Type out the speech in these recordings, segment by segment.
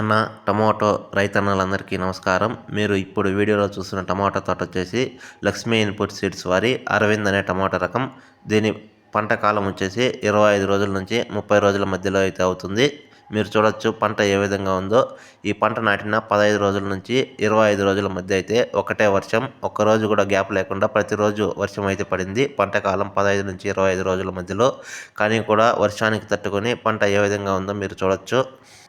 అన్న టమాటో రైతన్నలందరికీ నమస్కారం. మీరు ఇప్పుడు వీడియోలో చూస్తున్న టమాటా తోట వచ్చేసి లక్ష్మీ ఇన్పుట్ సీడ్స్ వారి అరవింద్ అనే టమాటా రకం. దీని పంట కాలం వచ్చేసి ఇరవై ఐదు రోజుల నుంచి ముప్పై రోజుల మధ్యలో అయితే అవుతుంది. మీరు చూడొచ్చు పంట ఏ విధంగా ఉందో. ఈ పంట నాటిన పదహైదు రోజుల నుంచి ఇరవై ఐదు రోజుల మధ్య అయితే ఒకటే వర్షం ఒక్కరోజు కూడా గ్యాప్ లేకుండా ప్రతిరోజు వర్షం అయితే పడింది. పంట కాలం పదహైదు నుంచి ఇరవై ఐదు రోజుల మధ్యలో. కానీ కూడా వర్షానికి తట్టుకొని పంట ఏ విధంగా ఉందో మీరు చూడొచ్చు.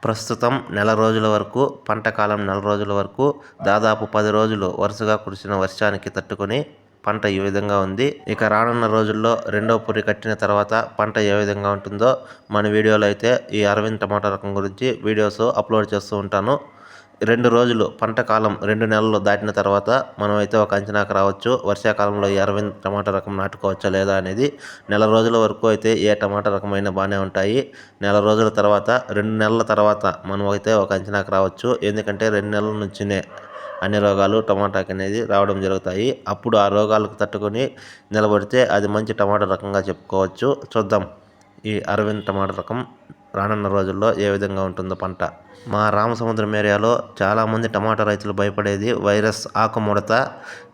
ప్రస్తుతం నెల రోజుల వరకు పంట కాలం నెల రోజుల వరకు దాదాపు పది రోజులు వరుసగా కురిసిన వర్షానికి తట్టుకొని పంట ఈ విధంగా ఉంది? ఇక రానున్న రోజుల్లో రెండో పురి కట్టిన తర్వాత పంట ఏ విధంగా ఉంటుందో మన వీడియోలో అయితే ఈ అరవింద్ టమాటా రకం గురించి వీడియోస్ అప్లోడ్ చేస్తూ ఉంటాను. రెండు రోజులు పంట కాలం రెండు నెలలు దాటిన తర్వాత మనం అయితే ఒక అంచనాకు రావచ్చు. వర్షాకాలంలో ఈ అరవింద్ టమాటా రకం నాటుకోవచ్చా లేదా అనేది నెల రోజుల వరకు అయితే ఏ టమాటా రకమైన బాగానే ఉంటాయి. నెల రోజుల తర్వాత రెండు నెలల తర్వాత మనం అయితే ఒక అంచనాకు రావచ్చు. ఎందుకంటే రెండు నెలల నుంచినే అన్ని రోగాలు టమాటాకి అనేది రావడం జరుగుతాయి. అప్పుడు ఆ రోగాలకు తట్టుకొని నిలబడితే అది మంచి టమాటా రకంగా చెప్పుకోవచ్చు. చూద్దాం. ఈ అరవింద్ టమాటా రకం రానున్న రోజుల్లో ఏ విధంగా ఉంటుందో పంట. మా రామసముద్రం ఏరియాలో చాలామంది టమాటా రైతులు భయపడేది వైరస్ ఆకుముడత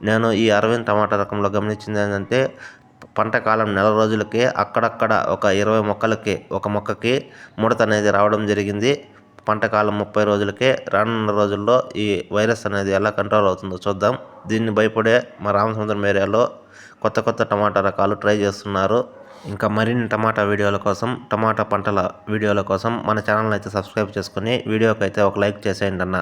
నేను ఈ అరవింద్ టమాటా రకంలో గమనించింది ఏంటంటే పంట కాలం నెల రోజులకే అక్కడక్కడ ఒక ఇరవై మొక్కలకి ఒక మొక్కకి ముడత అనేది రావడం జరిగింది. పంట కాలం ముప్పై రోజులకే రానున్న రోజుల్లో ఈ వైరస్ అనేది ఎలా కంట్రోల్ అవుతుందో చూద్దాం. దీన్ని భయపడే మా రామసముద్రం ఏరియాలో కొత్త కొత్త టమాటా రకాలు ట్రై చేస్తున్నారు. ఇంకా మరిన్ని టమాటా వీడియోల కోసం టమాటా పంటల వీడియోల కోసం మన ఛానల్ అయితే సబ్స్క్రైబ్ చేసుకుని వీడియోకి అయితే ఒక లైక్ చేసేయండి అన్న.